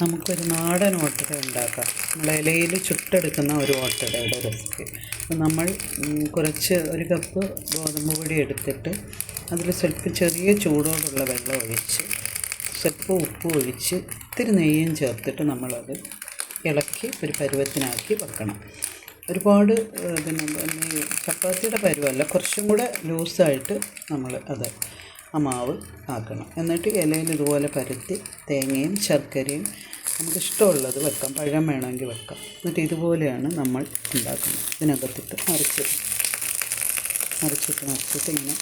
നമുക്കൊരു നാടൻ ഓട്ടട ഉണ്ടാക്കാം. ഇലയിൽ ചുട്ടെടുക്കുന്ന ഒരു ഓട്ടടയുടെ റെസിപ്പി. നമ്മൾ കുറച്ച് ഒരു കപ്പ് ഗോതമ്പ് പൊടി എടുത്തിട്ട് അതിൽ സ്വല്പം ചെറിയ ചൂടോടുള്ള വെള്ളം ഒഴിച്ച് സ്വല്പം ഉപ്പ് ഒഴിച്ച് ഇത്തിരി നെയ്യും ചേർത്തിട്ട് നമ്മളത് ഇളക്കി ഒരു പരുവത്തിനാക്കി വെക്കണം. ഒരുപാട് പിന്നെ ചപ്പാത്തിയുടെ പരുവല്ല കുറച്ചും കൂടെ ലൂസായിട്ട് നമ്മൾ അത് ആ മാവ് ആക്കണം. എന്നിട്ട് ഇലയിൽ ഇതുപോലെ പരത്തി തേങ്ങയും ശർക്കരയും നമുക്ക് ഇഷ്ടമുള്ളത് വെക്കാം. പഴം വേണമെങ്കിൽ വെക്കാം. എന്നിട്ട് ഇതുപോലെയാണ് നമ്മൾ ഉണ്ടാക്കുന്നത്. ഇതിനകത്തിട്ട് മറിച്ചിട്ട് മറിച്ചിട്ട് മറിച്ചിട്ട് ഇങ്ങനെ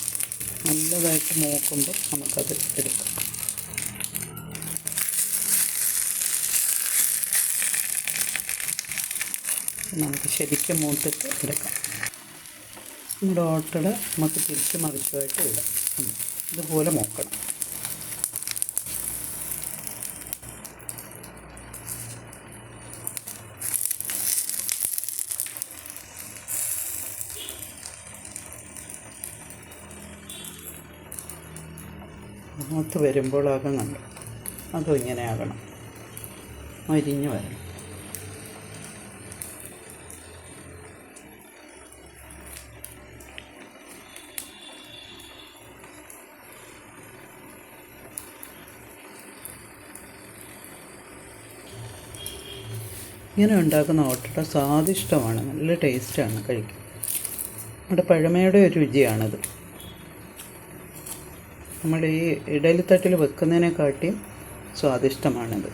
നല്ലതായിട്ട് മൂക്കുമ്പോൾ നമുക്കത് എടുക്കാം. നമുക്ക് ശരിക്കും മൂത്തിട്ട് എടുക്കാം. നമ്മുടെ ഓട്ടയുടെ നമുക്ക് തിരിച്ച് മറിച്ചുമായിട്ട് ഇടാം. ഇതുപോലെ മൂക്കണം. മൂത്ത് ആകം കണ്ടു അതും ഇങ്ങനെ ആകണം. മരിഞ്ഞ് വരണം. ഇങ്ങനെ ഉണ്ടാക്കുന്ന ഓട്ടട സ്വാദിഷ്ടമാണ്. നല്ല ടേസ്റ്റാണ് കഴിക്കാൻ. നമ്മുടെ പഴമയുടെ ഒരു രുചിയാണത്. നമ്മൾ ഈ ഇഡലിത്തട്ടിൽ വെക്കുന്നതിനെക്കാട്ടിയും സ്വാദിഷ്ടമാണിത്.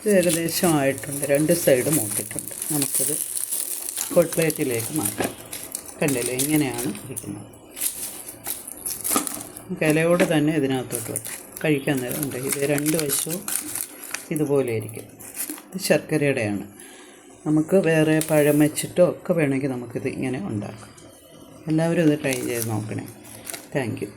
ഇത് ഏകദേശം ആയിട്ടുണ്ട് രണ്ട് സൈഡ് മൂത്തിട്ടുണ്ട് നമുക്കിത് കൊട്ട്ലേറ്റിലേക്ക് മാറ്റാം. കണ്ടില്ലേ? ഇങ്ങനെയാണ് ഇരിക്കുന്നത്. നമുക്ക് ഇലയോട് തന്നെ ഇതിനകത്തോട്ട് വെക്കാം. കഴിക്കാൻ നേരം ഉണ്ട്. ഇത് രണ്ട് വശവും ഇതുപോലെ ഇരിക്കും. ഇത് ശർക്കരയുടെയാണ്. നമുക്ക് വേറെ പഴം വെച്ചിട്ടോ ഒക്കെ വേണമെങ്കിൽ നമുക്കിത് ഇങ്ങനെ ഉണ്ടാക്കാം. എല്ലാവരും ഇത് ട്രൈ ചെയ്ത് നോക്കണേ. Thank you